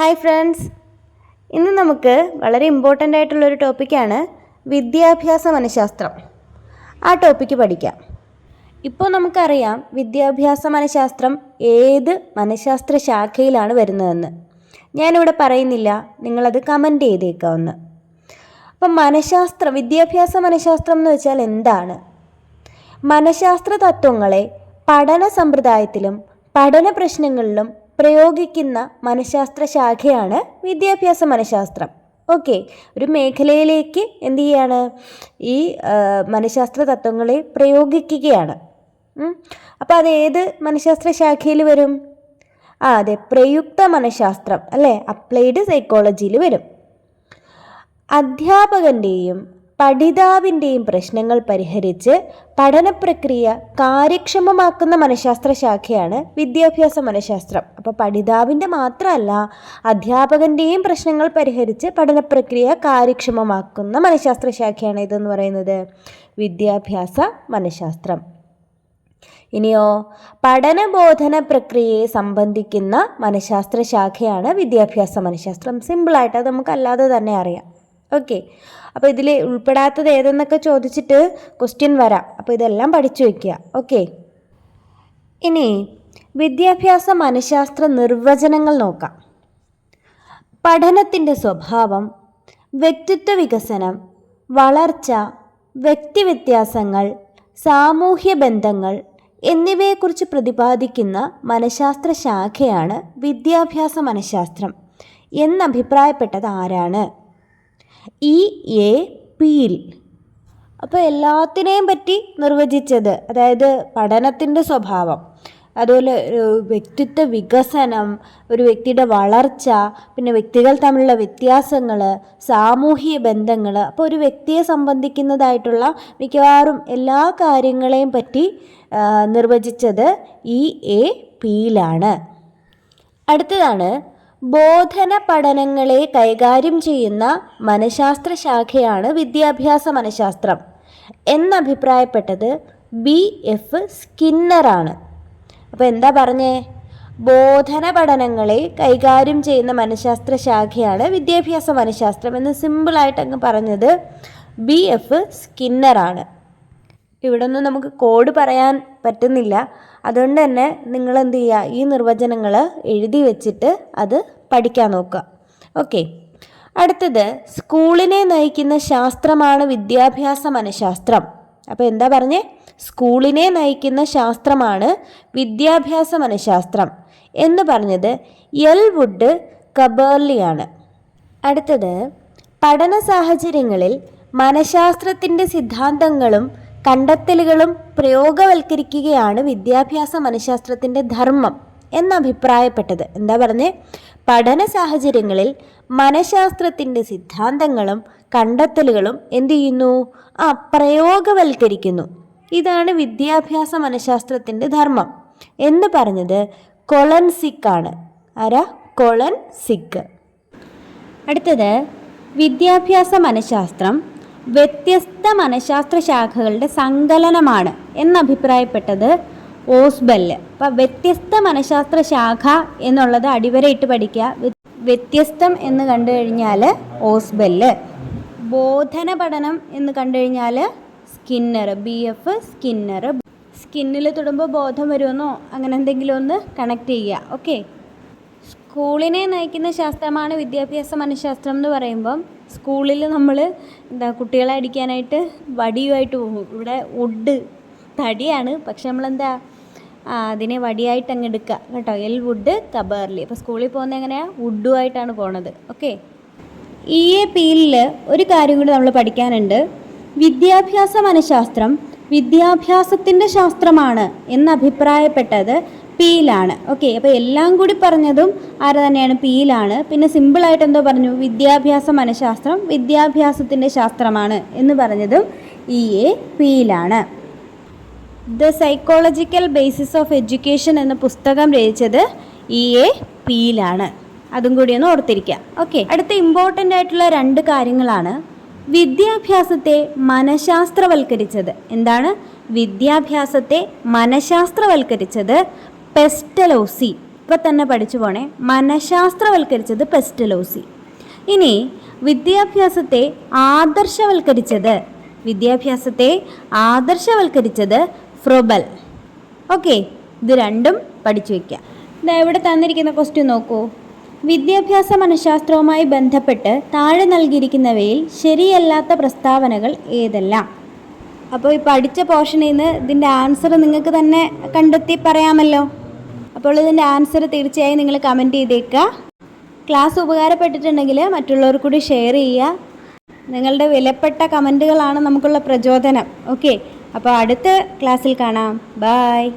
Hi friends. ഇന്ന് നമുക്ക് വളരെ ഇമ്പോർട്ടന്റ് ആയിട്ടുള്ളൊരു ടോപ്പിക്കാണ് വിദ്യാഭ്യാസ മനഃശാസ്ത്രം. ആ ടോപ്പിക്ക് പഠിക്കാം. ഇപ്പോൾ നമുക്കറിയാം വിദ്യാഭ്യാസ മനഃശാസ്ത്രം ഏത് മനഃശാസ്ത്ര ശാഖയിലാണ് വരുന്നതെന്ന്. ഞാനിവിടെ പറയുന്നില്ല നിങ്ങളത് കമന്റ് ചെയ്തേക്കാവുന്ന. അപ്പം മനഃശാസ്ത്രം വിദ്യാഭ്യാസ മനഃശാസ്ത്രം എന്ന് വെച്ചാൽ എന്താണ്? മനഃശാസ്ത്ര തത്വങ്ങളെ പഠന സമ്പ്രദായത്തിലും പഠന പ്രശ്നങ്ങളിലും പ്രയോഗിക്കുന്ന മനഃശാസ്ത്ര ശാഖയാണ് വിദ്യാഭ്യാസ മനഃശാസ്ത്രം. ഓക്കെ ഒരു മേഖലയിലേക്ക് എന്ത് ചെയ്യാണ്? ഈ മനഃശാസ്ത്ര തത്വങ്ങളെ പ്രയോഗിക്കുകയാണ്. അപ്പോൾ അത് ഏത് മനഃശാസ്ത്ര ശാഖയിൽ വരും? ആ അതെ പ്രയുക്ത മനഃശാസ്ത്രം അല്ലേ? അപ്ലൈഡ് സൈക്കോളജിയിൽ വരും. അധ്യാപകന്റെയും പഠിതാവിന്റെയും പ്രശ്നങ്ങൾ പരിഹരിച്ച് പഠന പ്രക്രിയ കാര്യക്ഷമമാക്കുന്ന മനഃശാസ്ത്ര ശാഖയാണ് വിദ്യാഭ്യാസ മനഃശാസ്ത്രം. അപ്പോൾ പഠിതാവിന്റെ മാത്രമല്ല അധ്യാപകന്റെയും പ്രശ്നങ്ങൾ പരിഹരിച്ച് പഠന പ്രക്രിയ കാര്യക്ഷമമാക്കുന്ന മനഃശാസ്ത്ര ശാഖയാണ് ഇതെന്ന് പറയുന്നത്. വിദ്യാഭ്യാസ മനഃശാസ്ത്രം. ഇനിയോ പഠനബോധന പ്രക്രിയയെ സംബന്ധിക്കുന്ന മനഃശാസ്ത്ര ശാഖയാണ് വിദ്യാഭ്യാസ മനഃശാസ്ത്രം. സിമ്പിളായിട്ട് അത് നമുക്ക് അല്ലാതെ തന്നെ അറിയാം. ഓക്കെ അപ്പോൾ ഇതിൽ ഉൾപ്പെടാത്തത് ഏതെന്നൊക്കെ ചോദിച്ചിട്ട് ക്വസ്റ്റ്യൻ വരാം. അപ്പോൾ ഇതെല്ലാം പഠിച്ചു വയ്ക്കുക ഓക്കെ ഇനി വിദ്യാഭ്യാസ മനഃശാസ്ത്ര നിർവചനങ്ങൾ നോക്കാം. പഠനത്തിന്റെ സ്വഭാവം വ്യക്തിത്വ വികസനം വളർച്ച വ്യക്തിവ്യത്യാസങ്ങൾ സാമൂഹ്യ ബന്ധങ്ങൾ എന്നിവയെക്കുറിച്ച് പ്രതിപാദിക്കുന്ന മനഃശാസ്ത്ര ശാഖയാണ് വിദ്യാഭ്യാസ മനഃശാസ്ത്രം എന്നഭിപ്രായപ്പെട്ടത് ആരാണ്? ഇ എ പീൽ അപ്പോൾ എല്ലാത്തിനെയും പറ്റി നിർവചിച്ചത് അതായത് പഠനത്തിന്റെ സ്വഭാവം അതുപോലെ വ്യക്തിത്വ വികസനം ഒരു വ്യക്തിയുടെ വളർച്ച പിന്നെ വ്യക്തികൾ തമ്മിലുള്ള വ്യത്യാസങ്ങൾ സാമൂഹിക ബന്ധങ്ങൾ അപ്പോൾ ഒരു വ്യക്തിയെ സംബന്ധിക്കുന്നതായിട്ടുള്ള മിക്കവാറും എല്ലാ കാര്യങ്ങളെയും പറ്റി നിർവചിച്ചത് ഇ എ പിയിലാണ്. അടുത്തതാണ് ബോധന പഠനങ്ങളെ കൈകാര്യം ചെയ്യുന്ന മനഃശാസ്ത്ര ശാഖയാണ് വിദ്യാഭ്യാസ മനഃശാസ്ത്രം. എന്നഭിപ്രായപ്പെട്ടത് ബി. എഫ്. സ്കിന്നറാണ്. അപ്പോൾ എന്താ പറഞ്ഞേ? ബോധന പഠനങ്ങളെ കൈകാര്യം ചെയ്യുന്ന മനഃശാസ്ത്ര ശാഖയാണ് വിദ്യാഭ്യാസ മനഃശാസ്ത്രം എന്ന് സിമ്പിളായിട്ട് അങ്ങ് പറഞ്ഞത് ബി. എഫ്. സ്കിന്നറാണ്. ഇവിടെ ഒന്നും നമുക്ക് കോഡ് പറയാൻ പറ്റുന്നില്ല. അതുകൊണ്ട് തന്നെ നിങ്ങൾ എന്ത് ചെയ്യുക ഈ നിർവചനങ്ങൾ എഴുതി വെച്ചിട്ട് അത് പഠിക്കാൻ നോക്കുക. ഓക്കെ. അടുത്തത് സ്കൂളിനെ നയിക്കുന്ന ശാസ്ത്രമാണ് വിദ്യാഭ്യാസ മനഃശാസ്ത്രം. അപ്പോൾ എന്താ പറഞ്ഞേ? സ്കൂളിനെ നയിക്കുന്ന ശാസ്ത്രമാണ് വിദ്യാഭ്യാസ മനഃശാസ്ത്രം. എന്ന് പറഞ്ഞത് എൽ വുഡ് കബേർലിയാണ്. അടുത്തത് പഠന സാഹചര്യങ്ങളിൽ മനഃശാസ്ത്രത്തിന്റെ സിദ്ധാന്തങ്ങളും കണ്ടെത്തലുകളും പ്രയോഗവൽക്കരിക്കുകയാണ് വിദ്യാഭ്യാസ മനഃശാസ്ത്രത്തിന്റെ ധർമ്മം എന്നഭിപ്രായപ്പെട്ടത്. എന്താ പറഞ്ഞേ? പഠന സാഹചര്യങ്ങളിൽ മനഃശാസ്ത്രത്തിന്റെ സിദ്ധാന്തങ്ങളും കണ്ടെത്തലുകളും എന്തു ചെയ്യുന്നു? ആ പ്രയോഗവൽക്കരിക്കുന്നു. ഇതാണ് വിദ്യാഭ്യാസ മനഃശാസ്ത്രത്തിന്റെ ധർമ്മം. എന്ന് പറഞ്ഞത് കൊളൻ സിക്കാണ് ആരാ? കൊളൻ സിക്ക്. അടുത്തത് വിദ്യാഭ്യാസ മനഃശാസ്ത്രം വ്യത്യസ്ത മനഃശാസ്ത്ര ശാഖകളുടെ സങ്കലനമാണ് എന്നഭിപ്രായപ്പെട്ടത് ഓസ്ബെല്ല് അപ്പം വ്യത്യസ്ത മനഃശാസ്ത്ര ശാഖ എന്നുള്ളത് അടിവരയിട്ട് പഠിക്കുക. വ്യത്യസ്തം എന്ന് കണ്ടു കഴിഞ്ഞാൽ ഓസ്ബെല്ല് ബോധന പഠനം എന്ന് കണ്ടു കഴിഞ്ഞാൽ സ്കിന്നർ. B F Skinner. സ്കിന്നിൽ തൊടുമ്പോൾ ബോധം വരുമെന്നോ അങ്ങനെ എന്തെങ്കിലും ഒന്ന് കണക്ട് ചെയ്യുക. ഓക്കെ സ്കൂളിനെ നയിക്കുന്ന ശാസ്ത്രമാണ് വിദ്യാഭ്യാസ മനഃശാസ്ത്രം എന്ന് പറയുമ്പം സ്കൂളിൽ നമ്മൾ എന്താ കുട്ടികളെ അടിക്കാനായിട്ട് വടിയുമായിട്ട് പോകും. ഇവിടെ വുഡ് തടിയാണ്. പക്ഷെ നമ്മളെന്താ അതിനെ വടിയായിട്ട് അങ്ങ് എടുക്കുക. കേട്ടോ എൽ വുഡ് കബേർലി അപ്പോൾ സ്കൂളിൽ പോകുന്നത് എങ്ങനെയാണ് വുഡുമായിട്ടാണ് പോണത്. ഓക്കെ ഇ എ പിയിൽ ഒരു കാര്യം കൂടി നമ്മൾ പഠിക്കാനുണ്ട്. വിദ്യാഭ്യാസ മനഃശാസ്ത്രം വിദ്യാഭ്യാസത്തിന്റെ ശാസ്ത്രമാണ് എന്ന് അഭിപ്രായപ്പെട്ടത് പിയിലാണ് ഓക്കെ അപ്പോൾ എല്ലാം കൂടി പറഞ്ഞതും ആര് തന്നെയാണ്? പിയിലാണ് പിന്നെ സിമ്പിളായിട്ട് എന്തോ പറഞ്ഞു? വിദ്യാഭ്യാസ മനഃശാസ്ത്രം വിദ്യാഭ്യാസത്തിന്റെ ശാസ്ത്രമാണ് എന്ന് പറഞ്ഞതും E A പിയിലാണ് the psychological basis of education എന്ന പുസ്തകം രചിച്ചത് ഇ എ പിയിലാണ് അതും കൂടി ഒന്ന് ഓർത്തിരിക്കുക ഓക്കെ അടുത്ത ഇമ്പോർട്ടന്റ് ആയിട്ടുള്ള രണ്ട് കാര്യങ്ങളാണ്. വിദ്യാഭ്യാസത്തെ മനഃശാസ്ത്രവൽക്കരിച്ചത്. എന്താണ്? വിദ്യാഭ്യാസത്തെ മനഃശാസ്ത്രവൽക്കരിച്ചത് പെസ്റ്റലോസി. ഇപ്പം തന്നെ പഠിച്ചു പോണേ. മനഃശാസ്ത്രവൽക്കരിച്ചത് പെസ്റ്റലോസി. ഇനി വിദ്യാഭ്യാസത്തെ ആദർശവൽക്കരിച്ചത്. വിദ്യാഭ്യാസത്തെ ആദർശവൽക്കരിച്ചത് ഫ്രൊബൽ. ഓക്കെ ഇത് രണ്ടും പഠിച്ചു വയ്ക്കുക ഇതാ ഇവിടെ തന്നിരിക്കുന്ന ക്വസ്റ്റ്യൻ നോക്കൂ. വിദ്യാഭ്യാസ മനഃശാസ്ത്രവുമായി ബന്ധപ്പെട്ട് താഴെ നൽകിയിരിക്കുന്നവയിൽ ശരിയല്ലാത്ത പ്രസ്താവനകൾ ഏതെല്ലാം? അപ്പോൾ ഈ പഠിച്ച പോർഷനിൽ നിന്ന് ഇതിന്റെ ആൻസർ നിങ്ങൾക്ക് തന്നെ കണ്ടെത്തി പറയാമല്ലോ. അപ്പോൾ ഇതിന്റെ ആൻസർ തീർച്ചയായും നിങ്ങൾ കമന്റ് ചെയ്തേക്കുക. ക്ലാസ് ഉപകാരപ്പെട്ടിട്ടുണ്ടെങ്കിൽ മറ്റുള്ളവർ കൂടി ഷെയർ ചെയ്യുക. നിങ്ങളുടെ വിലപ്പെട്ട കമന്റുകളാണ് നമുക്കുള്ള പ്രചോദനം. ഓക്കെ. അപ്പോൾ അടുത്ത ക്ലാസ്സിൽ കാണാം. ബായ്